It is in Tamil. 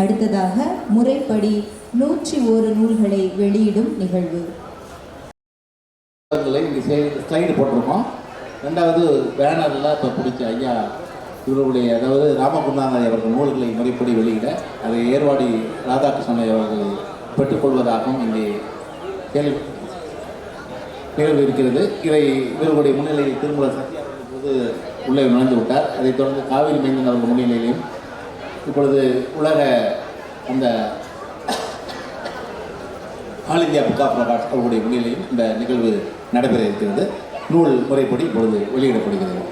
அடுத்ததாக முறைப்படி நூற்றி ஒரு நூல்களை வெளியிடும் நிகழ்வு. இங்கே ஸ்லைடு போட்டிருக்கோம். ரெண்டாவது பேனரில் இப்போ பிடிச்ச ஐயா இவருடைய அதாவது ராமகுந்தானந்தி அவர்கள் நூல்களை முறைப்படி வெளியிட அதை ஏர்வாடி ராதாகிருஷ்ணன் அவர்கள் பெற்றுக்கொள்வதாகவும் இங்கே கேள்வி நிகழ்வு இருக்கிறது. இதை இவர்களுடைய முன்னிலையில் திருமல சத்யா போது உள்ளே நுழைந்து விட்டார். அதைத் தொடர்ந்து காவிரி மைந்தன் அவர்கள் முன்னிலையிலையும் இப்பொழுது உலக அந்த all India book of records முன்னிலையில் இந்த நிகழ்வு நடைபெற இருக்கிறது. நூல் முறைப்படி இப்பொழுது வெளியிடப்படுகிறது.